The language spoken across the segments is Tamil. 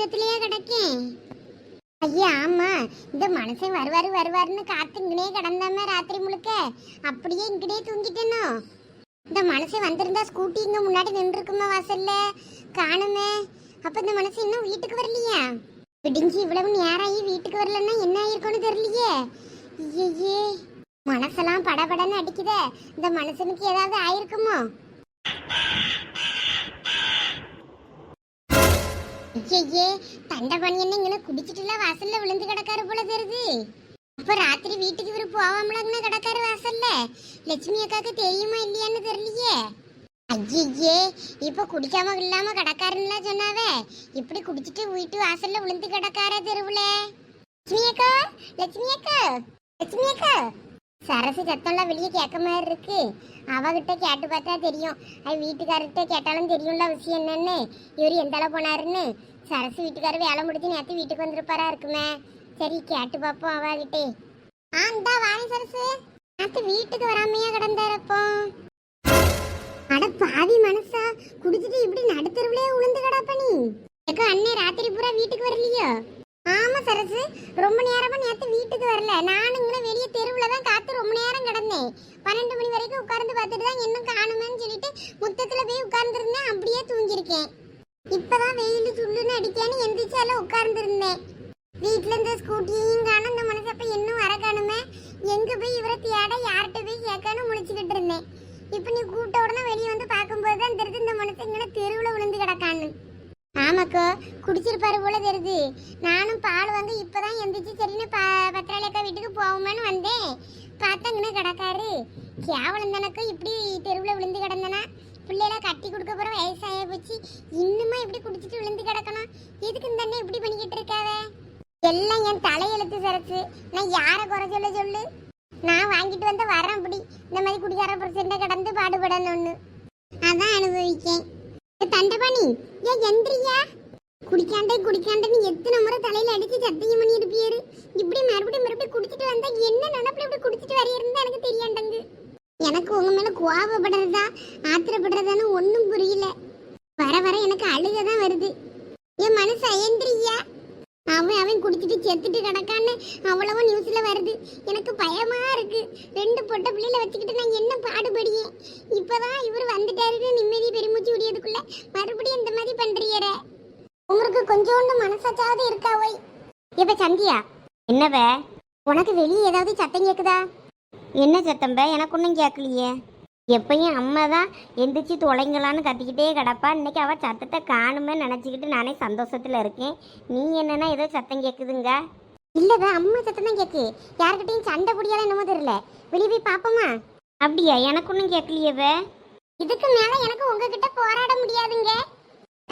முத்தத்திலேயே கிடக்கேன். ஐயா ஆமா. இந்த மனுஷன் வருவாரு வருவாருன்னு காத்து இங்கனே கிடந்தாம ராத்திரி முழுக்க. அப்படியே இங்கனே தூங்கிட்டேனோ? இந்த மனுஷன் வந்திருந்தா ஸ்கூட்டி இங்க முன்னாடி நின்றுருக்குமா வாசல்ல? காணுமே. அப்ப இந்த மனுஷன் இன்னும் வீட்டுக்கு வரலையா? விடிஞ்சு இவ்வளவு நேராகி வீட்டுக்கு வரலன்னா என்ன ஆயிருக்கும்னு தெரியலையே. ஐயே மனசெல்லாம் படபடன்னு அடிக்குதே. இந்த மனுஷனுக்கு ஏதாவது ஆயிருக்குமோ? ஐயே தண்டபணியன்னு இங்கே குடிச்சிட்டுல வாசல்ல விழுந்து கிடக்காரு போல தெரியுது. அப்போ ராத்திரி வீட்டுக்கு இவர் போவாமலங்கன்னு கிடக்காரு வாசல்ல? லட்சுமி அக்காக்கு தெரியுமா இல்லையான்னு தெரியலையே. ஐயே இப்போ குடிக்காம இல்லாம கிடக்காருன்னு சொன்னாவே இப்படி குடிச்சிட்டு வீட்டு வாசல்ல விழுந்து கிடக்கார தெருவுல? லட்சுமி அக்கா லட்சுமி அக்கா லட்சுமி அக்கா. சரசு சத்தம்லாம் வெளியே கேட்க மாதிரி இருக்கு. அவகிட்ட கேட்டு பார்த்தா தெரியும். அது வீட்டுக்காரர்கிட்ட கேட்டாலும் தெரியும்ல விஷயம் என்னன்னு. இவர் எந்த அளவு போனாருன்னு. சரசு வீட்டுக்காரர் வேலை முடிச்சு நேற்று வீட்டுக்கு வந்திருப்பாரா இருக்குமே. சரி கேட்டு பார்ப்போம் அவகிட்டே. ஆ இந்தா வாணி சரசு. நேற்று வீட்டுக்கு வராமையா கிடந்தாரப்போ அட பாவி மனசா. குடிச்சிட்டு இப்படி நடுத்தருவிலே உளுந்து கிடப்ப நீ. ஏக்கா அண்ணே ராத்திரி பூரா வீட்டுக்கு வரலையோ? சரசு? ரொம்ப நேரமா நேத்து வீட்டுக்கு வரல. நானும் இங்கே வெளியே தெருவுல தான் காத்து ரொம்ப நேரம் கிடந்தேன். பன்னெண்டு மணி வரைக்கும் உட்கார்ந்து பார்த்துட்டு தான் இன்னும் காணுமேன்னு சொல்லிட்டு முத்தத்துல போய் உட்கார்ந்துருந்தேன். அப்படியே தூங்கியிருக்கேன். இப்பதான் வெயில் சுள்ளுன்னு அடிக்கான்னு எந்திரிச்சால உட்கார்ந்துருந்தேன். வீட்டுல இந்த ஸ்கூட்டியையும் காணும். இந்த மனுஷப்ப இன்னும் வர காணுமே? எங்க போய் இவரை தேட யார்கிட்ட போய் கேட்கணும் முடிச்சுக்கிட்டு இருந்தேன். இப்ப நீ கூட்ட உடனே வெளியே வந்து பார்க்கும்போது தான் தெரிஞ்சு இந்த மனுஷன் இங்கே தெருவுல விழுந்து கிடக்கான்னு. ஆமாக்கோ குடிச்சிருப்பாரு போல தெரியுது. நானும் பால் வந்து இப்பதான் எந்திரிச்சு சரின்னு ப பத்திராளி வீட்டுக்கு போவோமேன்னு வந்தேன். பார்த்தங்கன்னு கிடக்காரு. கேவலம் தானக்கோ இப்படி தெருவில் விழுந்து கிடந்தனா? பிள்ளையெல்லாம் கட்டி கொடுக்க போற வயசாய போச்சு. இன்னுமா இப்படி குடிச்சிட்டு விழுந்து கிடக்கணும்? எதுக்கு இந்த அண்ணன் இப்படி பண்ணிக்கிட்டு இருக்காவே? எல்லாம் என் தலையெழுத்து சரசு. நான் யாரை குறை சொல்ல சொல்லு? நான் வாங்கிட்டு வந்த வரேன் அப்படி இந்த மாதிரி குடிக்கார பிரச்சனை கடந்து பாடுபடணும்னு. அதான் அனுபவிக்கேன். தண்டபாணி. ஏன் எந்திரியா? குடிக்காண்டே குடிக்காண்டேன்னு எத்தனை முறை தலையில அடிச்சு சத்தியம் பண்ணி இருப்பியாரு இப்படி மறுபடியும் மறுபடியும் குடிச்சிட்டு வந்தா என்ன நினப்புல இப்படி குடிச்சிட்டு வரையிருந்தா எனக்கு தெரியாண்டங்கு. எனக்கு உங்க மேல கோவப்படுறதா ஆத்திரப்படுறதான்னு ஒன்றும் புரியல. வர வர எனக்கு அழுக தான் வருது. என் மனசு எந்திரியா? அவன் அவன் குடிச்சிட்டு செத்துட்டு கிடக்கான்னு அவ்வளவோ நியூஸ்ல வருது. எனக்கு பயமா இருக்கு. ரெண்டு பொட்டை பிள்ளையில வச்சுக்கிட்டு நான் என்ன பாடுபடியே இப்பதான் இவர் வந்துட்டாருன்னு நிம்மதி பெருமூச்சு விடியதுக்குள்ள மறுபடியும் இந்த மாதிரி பண்றீரே உங்களுக்கு கொஞ்சோண்டு மனசாச்சாவது இருக்கா ஒய் இப்ப சந்தியா? என்னவ? உனக்கு வெளியே ஏதாவது சத்தம் கேக்குதா? என்ன சத்தம்ப எனக்கு ஒன்றும் கேட்கலையே எப்பயும் அம்மா தான் எந்திரிச்சு தொலைங்களான்னு கத்திக்கிட்டே கிடப்பா. இன்னைக்கு அவள் சத்தத்தை காணுமே நினச்சிக்கிட்டு நானே சந்தோஷத்தில் இருக்கேன். நீ என்னன்னா ஏதோ சத்தம் கேட்குதுங்க இல்லவ அம்மா சத்தம் தான் கேட்கு யாருக்கிட்டையும் சண்டை குடியால என்னமோ தெரியல. வெளியே போய் பார்ப்போமா அப்படியா? எனக்கு ஒன்றும் கேட்கலையவே இதுக்கு மேல எனக்கு உங்ககிட்ட போராட முடியாதுங்க.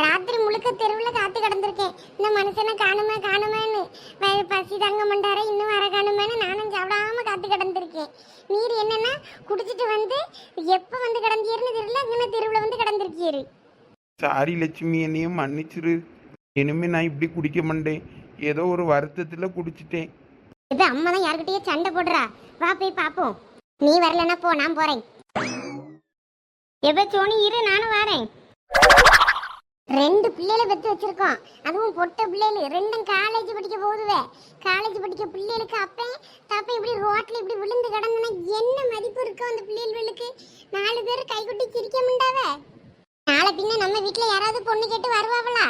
ராத்திரி முழுக்க தெருவுல காத்து கிடந்திருக்கேன். இந்த மனுஷனை காணுமே காணுமேன்னு. பசி தாங்க மாட்டாரே இன்னும் வர காணுமேன்னு நானும் சாப்பிடாம காத்து கிடந்திருக்கேன். நீர் என்னன்னா குடிச்சிட்டு வந்து எப்ப வந்து கிடந்தீர்னு தெரியல இங்கே தெருவுல வந்து கிடந்திருக்கீரு. சாரி லட்சுமி என்னையும் மன்னிச்சிரு. இனிமே நான் இப்படி குடிக்க மாட்டேன். ஏதோ ஒரு வருத்தத்தில் குடிச்சிட்டேன். இது அம்மா தான் யார்கிட்டயே சண்டை போடுறா. வா போய் பாப்போம். நீ வரலன்னா போ நான் போறேன். எப்போ சோனி இரு நானும் வரேன். ரெண்டு பிள்ளைகளை பெற்று வச்சிருக்கோம். அதுவும் பொட்ட பிள்ளைகள். ரெண்டும் காலேஜ் படிக்க போகுதுவே. காலேஜ் படிக்க பிள்ளைகளுக்கு அப்போ தப்ப இப்படி ரோட்டில் இப்படி விழுந்து கிடந்தனா என்ன மதிப்பு இருக்கும் அந்த பிள்ளைகளுக்கு? நாலு பேர் கைக்குட்டி சிரிக்க முண்டாவே? நாளை பின்ன நம்ம வீட்டில் யாராவது பொண்ணு கேட்டு வருவாங்களா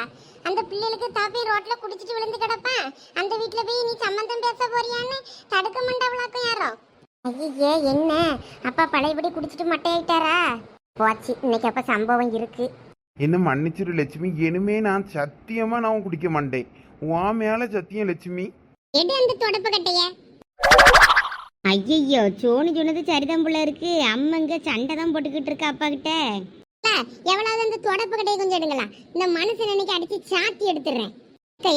அந்த பிள்ளைகளுக்கு தப்பி ரோட்டில் குடிச்சிட்டு விழுந்து கிடப்பான் அந்த வீட்டில் போய் நீ சம்மந்தம் பேச போறியான்னு தடுக்க மாட்டாவளாக்கும் யாரும் ஐயே என்ன? அப்பா பழையபடி குடிச்சிட்டு மட்டையாயிட்டாரா? போச்சு. இன்னைக்கு அப்போ சம்பவம் இருக்குது என்ன மன்னிச்சிரு லட்சுமி. இனிமே நான் சத்தியமாக நான் குடிக்க மாட்டேன். உன் மேலே சத்தியம் லட்சுமி. எடு அந்த தொடப்பு கட்டைய? ஐயையோ சோனி சொன்னது சரிதான் போல இருக்கு. அம்மங்க சண்டை தான் போட்டுக்கிட்டு இருக்கா அப்பா கிட்ட. எவ்வளவு அந்த தொடப்பு கட்டையை கொஞ்சம் எடுங்களா. இந்த மனுஷன் அன்னைக்கு அடிச்சு சாத்தி எடுத்துடுறேன்.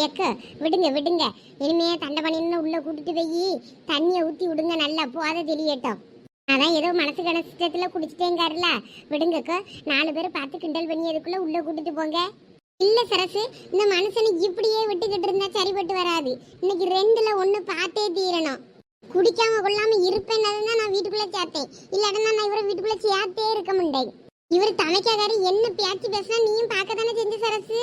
எக்க, விடுங்க விடுங்க. இனிமே தண்டை பண்ணின்னு உள்ள கூட்டிட்டு போய் தண்ணியை ஊத்தி விடுங்க நல்லா போத தெளியட்டும் அதான் ஏதோ மனசு கணத்துல குடிச்சிட்டேங்காருல. விடுங்கக்கோ நாலு பேர் பார்த்து கிண்டல் பண்ணி அதுக்குள்ள உள்ள கூட்டிட்டு போங்க. இல்ல சரசு இந்த மனுஷனை இப்படியே விட்டுக்கிட்டு இருந்தா சரிப்பட்டு வராது. இன்னைக்கு ரெண்டுல ஒண்ணு பார்த்தே தீரணும். குடிக்காம கொள்ளாம இருப்பேன்னு தான் நான் வீட்டுக்குள்ள சேர்த்தேன். இல்லாட்டா நான் இவரை வீட்டுக்குள்ள சேர்த்தே இருக்க முடியாது இவர் தமைக்காதாரு என்ன பேச்சு பேசினா நீயும் பார்க்க தானே செஞ்சு சரசு?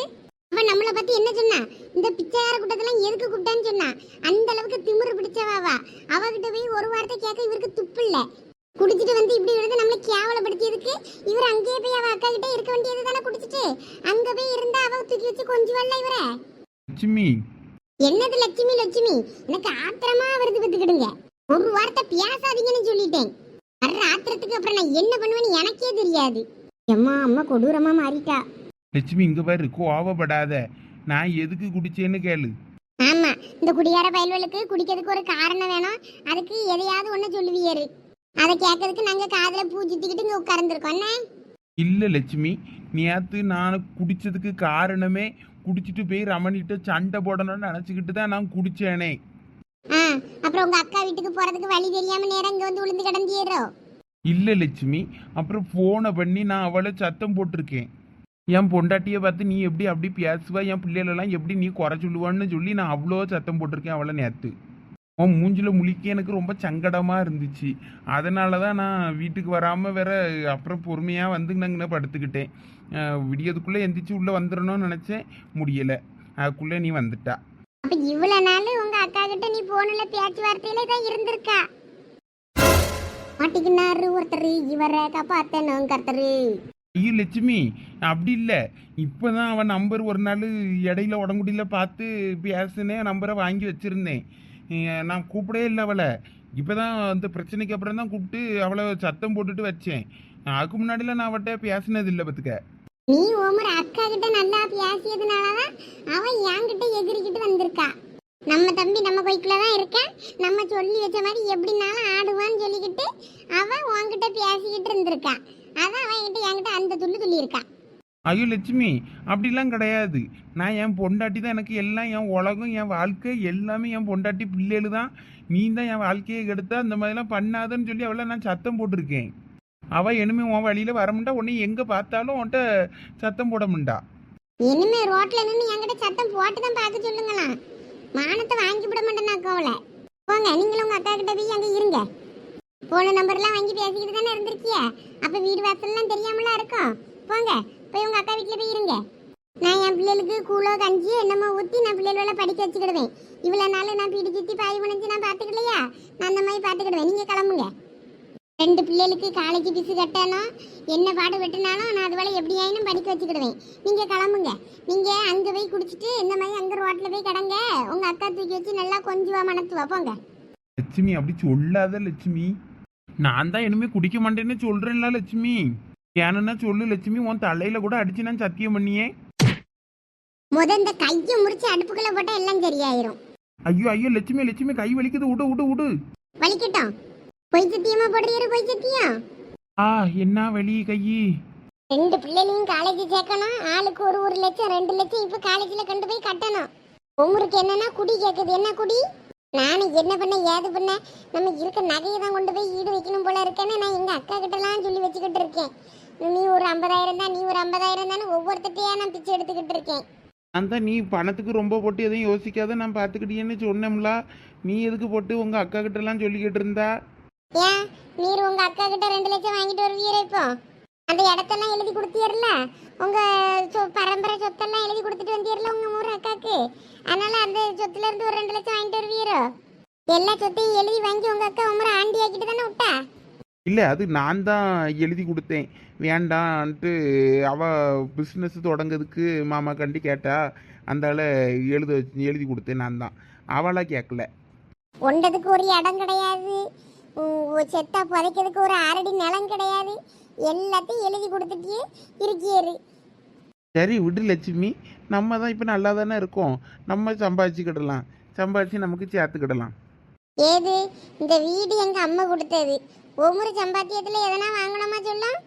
அவ நம்மளை பத்தி என்ன சொன்னா? இந்த பிச்சைக்கார கூட்டத்தெல்லாம் எதுக்கு கூப்பிட்டான்னு சொன்னா? அந்த அளவுக்கு திமிரு பிடிச்சவாவா அவகிட்ட போய் ஒரு வார்த்தை கேட்க இவருக்கு துப்பு இல்லை. குடிச்சிட்டு வந்து இப்படி விழுந்து நம்மளை கேவலப்படுத்தியதுக்கு இவர் அங்கேயே போய் அவ அக்கா கிட்ட இருக்க வேண்டியது தானே குடிச்சிட்டு? அங்க போய் இருந்தா அவ தூக்கி வச்சு கொஞ்சுவல்ல இவரை? லட்சுமி. என்னது லட்சுமி லட்சுமி? எனக்கு ஆத்திரமா வருது பத்துக்கிடுங்க ஒரு வார்த்தை பேசாதீங்கன்னு சொல்லிட்டேன். வர்ற ஆத்திரத்துக்கு அப்புறம் நான் என்ன பண்ணுவேன்னு எனக்கே தெரியாது. அம்மா அம்மா கொடூரமா மாறிட்டா. லட்சுமி இங்க பாரு கோவப்படாத. நான் எதுக்கு குடிச்சேன்னு கேளு. ஆமா இந்த குடியார பயல்களுக்கு குடிக்கிறதுக்கு ஒரு காரணம் வேணும். அதுக்கு எதையாவது ஒண்ணு சொல்லுவியாரு அதை கேட்கறதுக்கு நாங்க காதுல பூ சுத்திக்கிட்டு இங்க உட்கார்ந்துருக்கோம். என்ன? இல்ல லட்சுமி நேத்து நான் குடிச்சதுக்கு காரணமே குடிச்சிட்டு போய் ரமணிட்ட சண்டை போடணும்னு நினச்சிக்கிட்டு தான் நான் குடிச்சேனே. ஆ அப்புறம் உங்க அக்கா வீட்டுக்கு போறதுக்கு வழி தெரியாம நேரம் இங்க வந்து விழுந்து கிடந்தியரோ இல்ல லட்சுமி அப்புறம் ஃபோனை பண்ணி நான் அவளை சத்தம் போட்டிருக்கேன். என் பொண்டாட்டியை பார்த்து நீ எப்படி அப்படி பேசுவா? என் பிள்ளைகளெல்லாம் எப்படி நீ குறை சொல்லுவான்னு சொல்லி நான் அவ்வளோ சத்தம் போட்டிருக்கேன் அவளை நேற்று உன் மூஞ்சில முழிக்க எனக்கு ரொம்ப சங்கடமாக இருந்துச்சு. அதனால தான் நான் வீட்டுக்கு வராமல் வேற அப்புறம் பொறுமையாக வந்து நாங்கள் படுத்துக்கிட்டேன். விடியதுக்குள்ளே எந்திரிச்சு உள்ளே வந்துடணும்னு நினச்சேன். முடியலை. அதுக்குள்ளே நீ வந்துட்டா. அப்ப இவ்வளவு நாள் உங்க அக்கா கிட்ட நீ போனல பேச்சுவார்த்தையில தான் இருந்திருக்கா? மாட்டிக்கினாரு ஒருத்தர் இவரை காப்பாத்தணும் கர்த்தரு. ஐயோ லட்சுமி அப்படி இல்லை. இப்போ தான் அவன் நம்பர் ஒரு நாள் இடையில உடம்புடியில் பார்த்து பேசுனேன் நம்பரை வாங்கி வச்சுருந்தேன். நான் கூப்பிடவே இல்லை அவளை. இப்போ தான் அந்த பிரச்சனைக்கு அப்புறம் தான் கூப்பிட்டு அவளை சத்தம் போட்டுட்டு வச்சேன். அதுக்கு முன்னாடிலாம் நான் அவட்ட பேசினது இல்லை பத்துக்க. நீ ஓமர் அக்கா கிட்ட நல்லா பேசியதுனாலதான் அவன் என்கிட்ட எகிரிக்கிட்டு வந்திருக்கா. நம்ம தம்பி நம்ம கோய்க்குள்ள தான் இருக்கான். நம்ம சொல்லி வச்ச மாதிரி எப்படினாலும் ஆடுவான்னு சொல்லிக்கிட்டு அவன் உன்கிட்ட பேசிக்கிட்டு இருந்திருக்கா. அதான் அவன் கிட்ட என்கிட்ட அந்த துள்ளு துள்ளி ஐயோ லட்சுமி அப்படிலாம் கிடையாது. நான் என் பொண்டாட்டி தான் எனக்கு எல்லாம் என் உலகம் என் வாழ்க்கை எல்லாமே என் பொண்டாட்டி பிள்ளைகள் தான். நீ தான் என் வாழ்க்கையை கெடுத்த அந்த மாதிரிலாம் பண்ணாதன்னு சொல்லி அவளை நான் சத்தம் போட்டிருக்கேன். அவள் இனிமே உன் வழியில் வரமுண்டா உன்னை எங்கே பார்த்தாலும் உன்கிட்ட சத்தம் போட முண்டா இனிமே ரோட்ல நின்று என்கிட்ட சத்தம் போட்டு தான் பார்க்க சொல்லுங்களாம். மானத்தை வாங்கி விட மாட்டேன் நான் கோவலை போங்க நீங்களும் உங்கள் அக்கா கிட்ட போய் அங்கே இருங்க. போன நம்பர்லாம் வாங்கி பேசிக்கிட்டு தானே இருந்திருக்கிய? அப்போ வீடு வாசல்லாம் தெரியாமலாம் இருக்கும் போங்க போய் உங்க அக்கா வீட்டுல போய் இருங்க. நான் என் பிள்ளைகளுக்கு கூழோ கஞ்சி என்னமோ ஊத்தி நான் பிள்ளைகள படிக்க வச்சுக்கிடுவேன். இவ்வளவு நாள் நான் பீடி சுத்தி பாய் புனைஞ்சு நான் பாத்துக்கலையா நான் அந்த மாதிரி பாத்துக்கிடுவேன் நீங்க கிளம்புங்க. ரெண்டு பிள்ளைகளுக்கு காலேஜ் ஃபீஸ் கட்டணும் என்ன பாடு வெட்டினாலும் நான் அது வேலை எப்படி ஆயினும் படிக்க வச்சுக்கிடுவேன். நீங்க கிளம்புங்க. நீங்க அங்க போய் குடிச்சிட்டு இந்த மாதிரி அங்க ரோட்ல போய் கிடங்க. உங்க அக்கா தூக்கி வச்சு நல்லா கொஞ்சுவா மனத்துவா போங்க. லட்சுமி அப்படி சொல்லாத லட்சுமி. நான் தான் இனிமே குடிக்க மாட்டேன்னு சொல்றேன்ல லட்சுமி. ஏன்னா சொல்லு லட்சுமி உன் தலையில கூட அடிச்சு நான் சத்தியம் பண்ணியே. முத இந்த கையை முறிச்சு அடுப்புக்குள்ள போட்டா எல்லாம் சரியாயிரும். ஐயோ ஐயோ லட்சுமி லட்சுமி கை வலிக்குது. விடு விடு விடு வலிக்கட்டும். பொய் சத்தியமா போடுறீரு பொய் சத்தியம் ஆ என்ன வலி கையி ரெண்டு பிள்ளைகளையும் காலேஜ் சேர்க்கணும். ஆளுக்கு ஒரு ஒரு லட்சம் ரெண்டு லட்சம் இப்ப காலேஜ்ல கொண்டு போய் கட்டணும். உங்களுக்கு என்னன்னா குடி கேக்குது. என்ன குடி? நானும் என்ன பண்ண ஏது பண்ண? நம்ம இருக்க நகையை தான் கொண்டு போய் ஈடு வைக்கணும் போல இருக்கேன்னு நான் எங்க அக்கா கிட்டலாம் சொல்லி வச்சுக்கிட்டு இருக்கேன். நீ ஒரு ஐம்பதாயிரம் தான் நீ ஒரு ஐம்பதாயிரம் தானே ஒவ்வொருத்தையா நான் பிச்சை எடுத்துக்கிட்டு இருக்கேன். அந்த நீ பணத்துக்கு ரொம்ப போட்டு எதையும் யோசிக்காத நான் பார்த்துக்கிட்டேன்னு சொன்னோம்ல. நீ எதுக்கு போட்டு உங்க அக்கா கிட்ட எல்லாம் சொல்லிக்கிட்டு இருந்தா? ஏன்? நீர் உங்க அக்கா கிட்ட ரெண்டு லட்சம் வாங்கிட்டு வருவீரா இப்போ. அந்த இடத்தெல்லாம் எழுதி கொடுத்தீர்ல? உங்க சொ- பரம்பரை சொத்தெல்லாம் எழுதி கொடுத்துட்டு வந்தீர்ல உங்க மூணு அக்காக்கு? அதனால அந்த சொத்துல இருந்து ஒரு ரெண்டு லட்சம் வாங்கிட்டு வருவீரோ? எல்லா சொத்தையும் எழுதி வாங்கி உங்க அக்கா உமரை ஆண்டி ஆக்கிட்டு தானே விட்டா? இல்லை அது நான் தான் எழுதி கொடுத்தேன். வேண்டான்ட்டு அவ பிஸ்னஸ் தொடங்கிறதுக்கு மாமா கண்டி கேட்டா அந்தால எழுத வச்சு எழுதி கொடுத்தேன் நான் தான். அவளாக கேட்கல ஒன்றதுக்கு ஒரு இடம் கிடையாது. செத்தா புதைக்கிறதுக்கு ஒரு அரடி நிலம் கிடையாது. எல்லாத்தையும் எழுதி கொடுத்துட்டு இருக்கியாரு சரி விடு லட்சுமி. நம்ம தான் இப்போ நல்லா தானே இருக்கோம். நம்ம சம்பாதிச்சுக்கிடலாம். சம்பாதிச்சு நமக்கு சேர்த்துக்கிடலாம். ஏது? இந்த வீடு எங்க அம்மா கொடுத்தது. ஒவ்வொரு சம்பாத்தியத்துல எதனா வாங்கணுமா சொல்லும்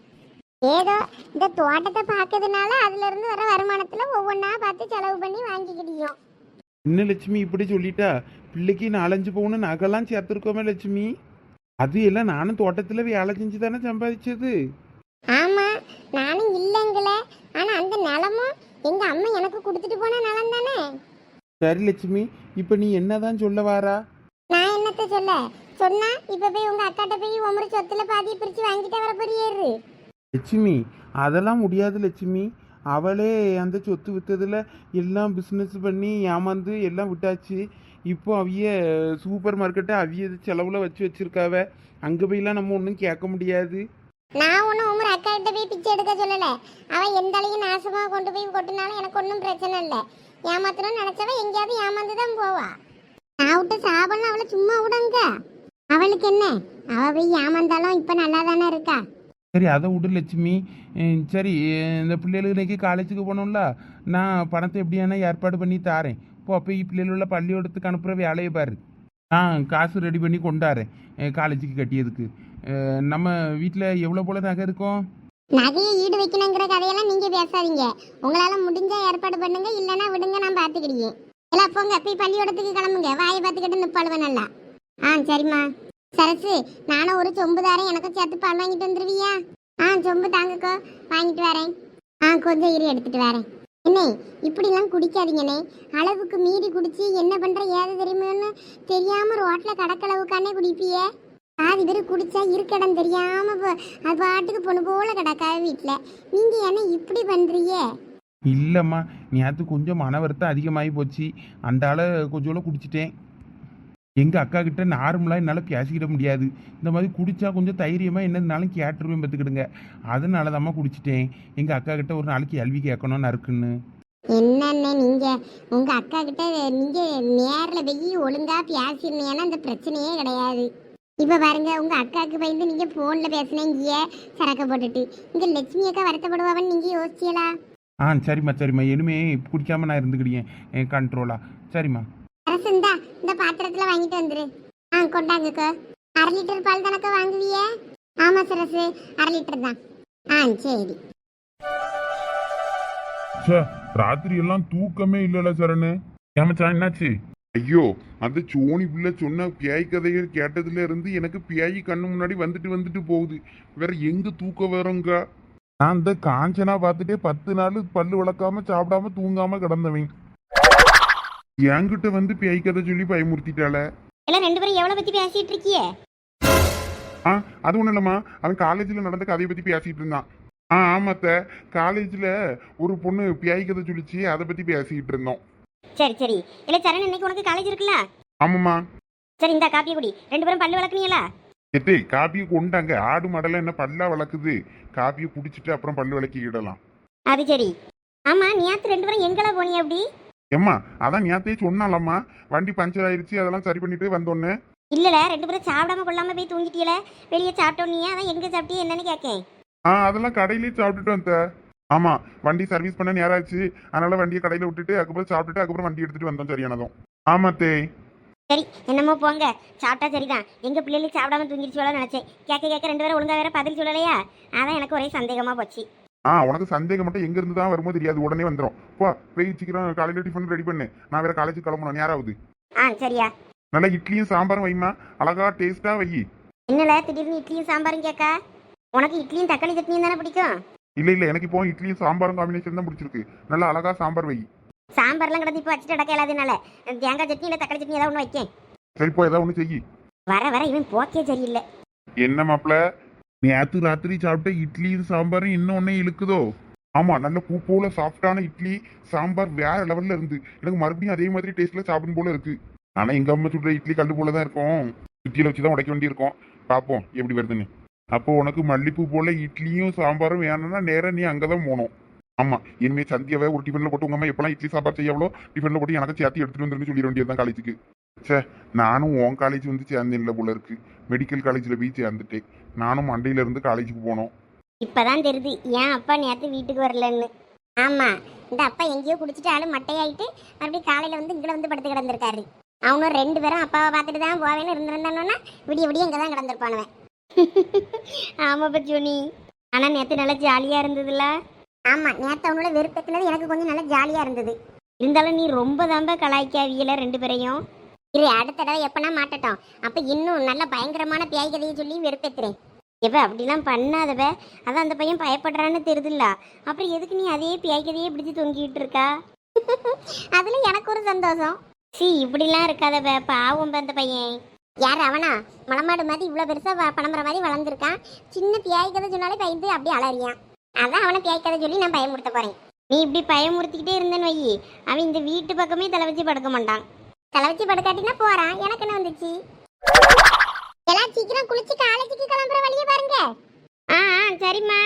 ஏதோ இந்த தோட்டத்தை பார்க்கறதுனால அதுல இருந்து வர வருமானத்துல ஒவ்வொன்றா பார்த்து செலவு பண்ணி வாங்கிக்கிடியும். என்ன லட்சுமி இப்படி சொல்லிட்டா? பிள்ளைக்கு நாலஞ்சு பவுன் நகைலாம் சேர்த்துருக்கோமே லட்சுமி. அது எல்லாம் நானும் தோட்டத்தில் வேலை செஞ்சு தானே சம்பாதிச்சது. ஆமா நானும் இல்லைங்கள ஆனா அந்த நிலமும் எங்க அம்மா எனக்கு கொடுத்துட்டு போன நிலம் தானே? சரி லட்சுமி இப்போ நீ என்னதான் சொல்ல வாரா? நான் என்னத்த சொல்ல? சொன்னா இப்ப போய் உங்க அக்காட்ட போய் ஒவ்வொரு சொத்துல பாதியை பிரிச்சு வாங்கிட்டு வர போறியாரு லட்சுமி அதெல்லாம் முடியாது லட்சுமி. அவளே அந்த சொத்து விற்றதில் எல்லாம் பிஸ்னஸ் பண்ணி ஏமாந்து எல்லாம் விட்டாச்சு. இப்போ அவிய சூப்பர் மார்க்கெட்டை அவிய செலவில் வச்சு வச்சிருக்காவ. அங்கே போயெல்லாம் நம்ம ஒன்றும் கேட்க முடியாது. நான் ஒன்றும் உமர் அக்கா கிட்ட போய் பிச்சை எடுக்க சொல்லல. அவன் எந்த அளவுக்கு நாசமா கொண்டு போய் கொட்டினாலும் எனக்கு ஒன்றும் பிரச்சனை இல்லை. ஏமாத்தணும்னு நினைச்சவ எங்கேயாவது ஏமாந்து தான் போவா. நான் விட்டு சாபம்னு அவளை சும்மா விடுங்க. அவளுக்கு என்ன? அவ போய் ஏமாந்தாலும் இப்போ நல்லா தானே இருக்கா? சரி அதை விடு லட்சுமி. சரி இந்த பிள்ளைகளுக்கு இன்னைக்கு காலேஜுக்கு போகணும்ல? நான் பணத்தை எப்படியான ஏற்பாடு பண்ணி தாரேன். இப்போ போய் பிள்ளைகளோட பள்ளியோடத்துக்கு அனுப்புகிற வேலையை பாரு நான் காசு ரெடி பண்ணி கொண்டாரேன் காலேஜுக்கு கட்டியதுக்கு நம்ம வீட்டில் எவ்வளோ போல நகை இருக்கும் நகையை ஈடு வைக்கணுங்கிற கதையெல்லாம் நீங்கள் பேசாதீங்க உங்களால் முடிஞ்ச ஏற்பாடு பண்ணுங்க இல்லைன்னா விடுங்க நான் பாத்துக்கிடுவேன் எல்லாம் போங்க போய் பள்ளியோடத்துக்கு கிளம்புங்க வாயை பார்த்துக்கிட்டு நிப்பாளுவேன் நல்லா ஆ சரிம்மா சரசு நானும் ஒரு சொம்பு தாரேன் எனக்கும் சேர்த்து பால் வாங்கிட்டு வந்துருவியா ஆ சொம்பு தாங்கக்கோ வாங்கிட்டு வரேன் ஆ கொஞ்சம் இரு எடுத்துகிட்டு வரேன் அண்ணே இப்படிலாம் குடிக்காதீங்கண்ணே. அளவுக்கு மீறி குடிச்சு என்ன பண்ற ஏது தெரியுமோன்னு தெரியாம ரோட்ல கடக்களவுக்கானே குடிப்பியே. பாதி பேர் குடிச்சா இருக்கடம் தெரியாம அது பாட்டுக்கு பொண்ணு போல கிடக்காது வீட்டுல நீங்க என்ன இப்படி பண்றீங்க? இல்லைம்மா நேற்று கொஞ்சம் மன வருத்தம் அதிகமாகி போச்சு. அந்த ஆளை கொஞ்சோட குடிச்சிட்டேன். எங்கள் அக்கா கிட்ட நார்மலாக என்னால் பேசிக்கிட முடியாது. இந்த மாதிரி குடிச்சா கொஞ்சம் தைரியமாக என்னதுனாலும் கேட்டுருவேன் பார்த்துக்கிடுங்க. அதனால தாம்மா குடிச்சிட்டேன். எங்கள் அக்கா கிட்ட ஒரு நாளைக்கு கேள்வி கேட்கணும் நறுக்குன்னு என்னண்ணே நீங்க? உங்க அக்கா கிட்ட நீங்க நேர்ல போய் ஒழுங்கா பேசிருந்தீங்கன்னா அந்த பிரச்சனையே கிடையாது. இப்ப பாருங்க உங்க அக்காவுக்கு பயந்து நீங்க போன்ல பேசுனீங்க சரக்க போட்டுட்டு. இங்க லட்சுமி அக்கா வருத்தப்படுவான்னு நீங்க யோசிச்சீங்களா ஆ சரிம்மா சரிம்மா. இனிமே குடிக்காம நான் இருந்துக்கிடியேன் கண்ட்ரோலா சரிம்மா. அரசு இந்தா பாத்திரத்துல வாங்கிட்டு வந்துரு. ஆ கொண்டாங்கக்கா அரை லிட்டர் பால் தானக்கா வாங்குவிய? ஆமா சரசு. அரை லிட்டர் தான். ஆ சரி. ராத்திரி எல்லாம் தூக்கமே இல்லல சரணு. ஏமச்சான் என்னாச்சு? ஐயோ அந்த சோனி பிள்ளை சொன்ன பியாய் கதையை கேட்டதுல இருந்து எனக்கு பியாய் கண்ணு முன்னாடி வந்துட்டு வந்துட்டு போகுது. வேற எங்க தூக்கம் வருங்க? நான் இந்த காஞ்சனா பார்த்துட்டே பத்து நாள் பல்லு விளக்காம சாப்பிடாம தூங்காம கிடந்தவன். என்கிட்ட வந்து பியாய் கதை சொல்லி பயமுறுத்திட்டாள? எல்லாம் ரெண்டு பேரும் எவ்வளோ பற்றி பேசிகிட்டு இருக்கியே? ஆ அது ஒண்ணும் இல்லம்மா. அவன் காலேஜ்ல நடந்த கதையை பத்தி பேசிட்டு இருந்தான். ஆ ஆமாத்த. காலேஜ்ல ஒரு பொண்ணு பியாய் கதை சொல்லிச்சு அதை பத்தி பேசிக்கிட்டு இருந்தோம். சரி சரி. இல்லை சரண் இன்னைக்கு உனக்கு காலேஜ் இருக்குல்ல? ஆமாம்மா. சரி இந்த காப்பி குடி. ரெண்டு பேரும் பல்லு விளக்குனீங்களா எத்தே காப்பியை கொண்டாங்க. ஆடு மாடெல்லாம் என்ன பல்லா வளர்க்குது? காப்பியை குடிச்சிட்டு அப்புறம் பல்லு விளக்கிக்கிடலாம் அது சரி. ஆமாம் நேற்று ரெண்டு பேரும் எங்கெல்லாம் போனீங்க அப்படி? ஏம்மா அதான் நேத்தையே சொன்னாலம்மா வண்டி பஞ்சர் ஆயிருச்சு அதெல்லாம் சரி பண்ணிட்டு வந்தோன்னே. இல்லைல ரெண்டு பேரும் சாப்பிடாம கொள்ளாம போய் தூங்கிட்டீல வெளியே சாப்பிட்டோம் நீ அதான் எங்கே சாப்பிட்டீங்க என்னன்னு கேட்கேன் ஆ அதெல்லாம் கடையிலேயே சாப்பிட்டுட்டு வந்தேன் ஆமா வண்டி சர்வீஸ் பண்ண நேரம் ஆச்சு அதனால வண்டியை கடையில விட்டுட்டு அதுக்கப்புறம் சாப்பிட்டுட்டு அதுக்கப்புறம் வண்டி எடுத்துட்டு வந்தோம் சரியானதும். ஆமா தே சரி என்னமோ போங்க. சாப்பிட்டா சரிதான். எங்கள் பிள்ளைகளுக்கு சாப்பிடாம தூங்கிடுச்சு நினச்சேன். கேட்க கேட்க ரெண்டு பேரும் ஒழுங்கா வேற பதில் சொல்லலையா? அதான் எனக்கு ஒரே சந்தேகமாக போச்சு. ஆ உனக்கு சந்தேகம் மட்டும் எங்க இருந்து தான் வருமோ தெரியாது. உடனே வந்துடும் போ போய் சீக்கிரம் காலையில டிஃபன் ரெடி பண்ணு. நான் வேற காலேஜ் கிளம்பணும். நேராகுது ஆ சரியா. நல்லா இட்லியும் சாம்பாரும் வைமா அழகா டேஸ்டா வை. என்னல திடீர்னு இட்லியும் சாம்பாரும் கேட்கா? உனக்கு இட்லியும் தக்காளி சட்னியும் தானே பிடிக்கும்? இல்ல இல்ல எனக்கு இப்போ இட்லியும் சாம்பாரும் காம்பினேஷன் தான் பிடிச்சிருக்கு. நல்லா அழகா சாம்பார் வை. சாம்பார்லாம் கிடந்து இப்போ வச்சுட்டு அடக்க இல்லாதனால தேங்காய் சட்னி இல்லை தக்காளி சட்னி ஏதாவது ஒன்று வைக்கேன். சரி போ ஏதாவது ஒன்று செய்யி வர வர இவன் போக்கே சரியில்லை. என்ன மாப்பிள? நேத்து ராத்திரி சாப்பிட்ட இட்லியும் சாம்பாரும் இன்னொன்னே இழுக்குதோ? ஆமா நல்ல பூ போல சாஃப்டான இட்லி சாம்பார் வேற லெவல்ல இருந்து. எனக்கு மறுபடியும் அதே மாதிரி டேஸ்ட்ல சாப்பிடும் போல இருக்கு. ஆனா எங்க அம்மா சுடுற இட்லி கல்லு போல தான் இருக்கும். சுத்தியில வச்சுதான் உடைக்க வேண்டியிருக்கும். பார்ப்போம் எப்படி வருதுன்னு. அப்போ உனக்கு மல்லிப்பூ போல இட்லியும் சாம்பாரும் வேணும்னா நேரம் நீ அங்கதான் போகணும். ஆமா இனிமே சந்தியாவை ஒரு டிஃபன்ல போட்டு உங்க அம்மா எப்பெல்லாம் இட்லி சாம்பார் செய்யவளோ டிஃபன்ல போட்டு எனக்கு சேர்த்து எடுத்துட்டு வந்துருந்து சொல்லிட வேண்டியதுதான் காலேஜுக்கு சே நானும் உன் காலேஜ் வந்து சேர்ந்தேன்ல போல இருக்கு. மெடிக்கல் காலேஜ்ல போய் சேர்ந்துட்டேன். நானும் மண்டையிலேருந்து காலேஜுக்கு போனோம். இப்பதான் தெரியுது ஏன் அப்பா நேற்று வீட்டுக்கு வரலன்னு. ஆமா இந்த அப்பா எங்கேயோ குடிச்சிட்டு ஆளு மட்டையாயிட்டு மறுபடியும் காலையில வந்து இங்கே வந்து படுத்து கிடந்திருக்காரு. அவனும் ரெண்டு பேரும் அப்பாவை பார்த்துட்டு தான் போவேன்னு இருந்திருந்தானோன்னா விடிய விடிய இங்கே தான் கிடந்திருப்பானுவன். ஆமா பச்சுனி. ஆனா நேற்று நல்லா ஜாலியா இருந்ததுல ஆமா நேத்து அவனோட வெறுப்பேத்தினது எனக்கு கொஞ்சம் நல்லா ஜாலியா இருந்தது. இருந்தாலும் நீ ரொம்ப தாம்ப கலாய்க்காவியல ரெண்டு பேரையும். இரு அடுத்த தடவை எப்பனா மாட்டட்டும். அப்ப இன்னும் நல்ல பயங்கரமான பியாய் கதையை சொல்லி வெறுப்பேத்துறேன். எப்ப அப்படிலாம் பண்ணாதவ அதான் அந்த பையன் பயப்படுறான்னு தெரியுதுல்ல அப்புறம் எதுக்கு நீ அதே பியாய்க்கதையே பிடிச்சு தொங்கிட்டு இருக்கா? அதுல எனக்கு ஒரு சந்தோஷம். சி இப்படிலாம் இருக்காதவ பாவம் அந்த பையன். யார் அவனா? மலமாடு மாதிரி இவ்வளோ பெருசா பணம்புற மாதிரி வளர்ந்துருக்கான். சின்ன பியாய் கதை சொன்னாலே பயந்து அப்படியே அலறியான். அதான் அவனை பியாய் கதை சொல்லி நான் பயமுறுத்த போறேன். நீ இப்படி பயமுறுத்திக்கிட்டே இருந்தேன்னு வை அவன் இந்த வீட்டு பக்கமே தலை வச்சு படுக்க மாட்டான். தலை வச்சு படுக்காட்டினா போறான் எனக்கு என்ன வந்துச்சு? எல்லாம் சீக்கிரம் குளிச்சு காலேஜுக்கு கிளம்புற வழியை பாருங்க. ஆ சரிம்மா.